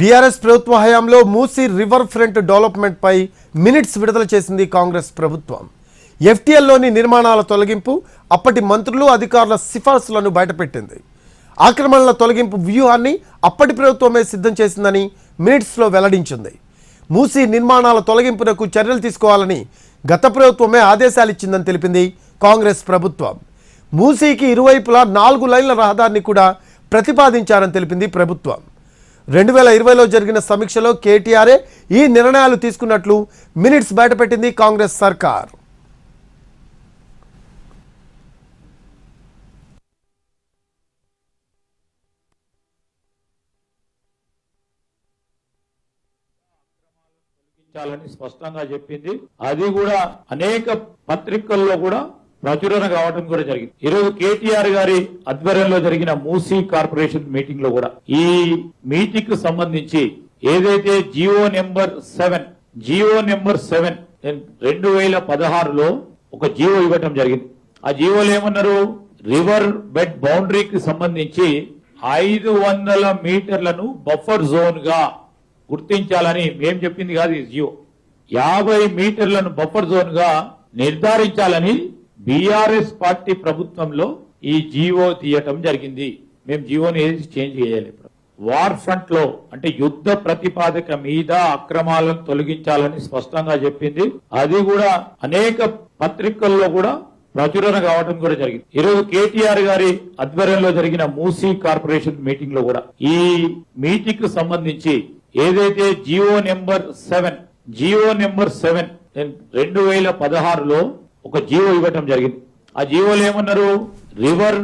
BRS ప్రభుత్వ హయాంలో Musi river front డెవలప్మెంట్పై మినిట్స్ విడుదల చేసింది కాంగ్రెస్ ప్రభుత్వం. ఎఫ్టీఎల్లోని నిర్మాణాల తొలగింపు అప్పటి మంత్రులు అధికారుల సిఫార్సులను బయటపెట్టింది. ఆక్రమణల తొలగింపు వ్యూహాన్ని అప్పటి ప్రభుత్వమే సిద్ధం చేసిందని మినిట్స్లో వెల్లడించింది. మూసీ నిర్మాణాల తొలగింపునకు చర్యలు తీసుకోవాలని గత ప్రభుత్వమే ఆదేశాలు ఇచ్చిందని తెలిపింది కాంగ్రెస్ ప్రభుత్వం. మూసీకి ఇరువైపులా నాలుగు లైన్ల రహదారిని కూడా ప్రతిపాదించారని తెలిపింది ప్రభుత్వం. రెండు వేల ఇరవైలో జరిగిన సమీక్షలో కేటీఆరే ఈ నిర్ణయాలు తీసుకున్నట్లు మినిట్స్ బయటపెట్టింది కాంగ్రెస్ సర్కార్. స్పష్టంగా చెప్పింది. అది కూడా అనేక పత్రికల్లో కూడా ప్రచురణ కావడం కూడా జరిగింది. ఈరోజు కేటీఆర్ గారి ఆధ్వర్యంలో జరిగిన మూసీ కార్పొరేషన్ మీటింగ్లో కూడా ఈ మీటింగ్కు సంబంధించి ఏదైతే GO number seven GO number seven రెండు వేల పదహారులో ఒక జియో ఇవ్వటం జరిగింది. ఆ జియోలు ఏమన్నారు? రివర్ బెడ్ బౌండరీకి సంబంధించి ఐదు వందల మీటర్లను బఫర్ జోన్గా గుర్తించాలని మేం చెప్పింది కాదు ఈ జియో. యాభై మీటర్లను బఫర్ జోన్గా నిర్ధారించాలని బీఆర్ఎస్ పార్టీ ప్రభుత్వంలో ఈ జీవో తీయటం జరిగింది. మేము జీవోని ఏది చేంజ్ చేయాలి వార్ ఫ్రంట్లో అంటే యుద్ధ ప్రతిపాదక మీద అక్రమాలను తొలగించాలని స్పష్టంగా చెప్పింది. అది కూడా అనేక పత్రికల్లో కూడా ప్రచురణ కావడం కూడా జరిగింది. ఈరోజు కేటీఆర్ గారి ఆధ్వర్యంలో జరిగిన మూసీ కార్పొరేషన్ మీటింగ్లో కూడా ఈ మీటింగ్కు సంబంధించి ఏదైతే GO number seven GO number seven రెండు వేల పదహారులో ఒక జియో ఇవ్వటం జరిగింది. ఆ జియోలో ఏమన్నారు? రివర్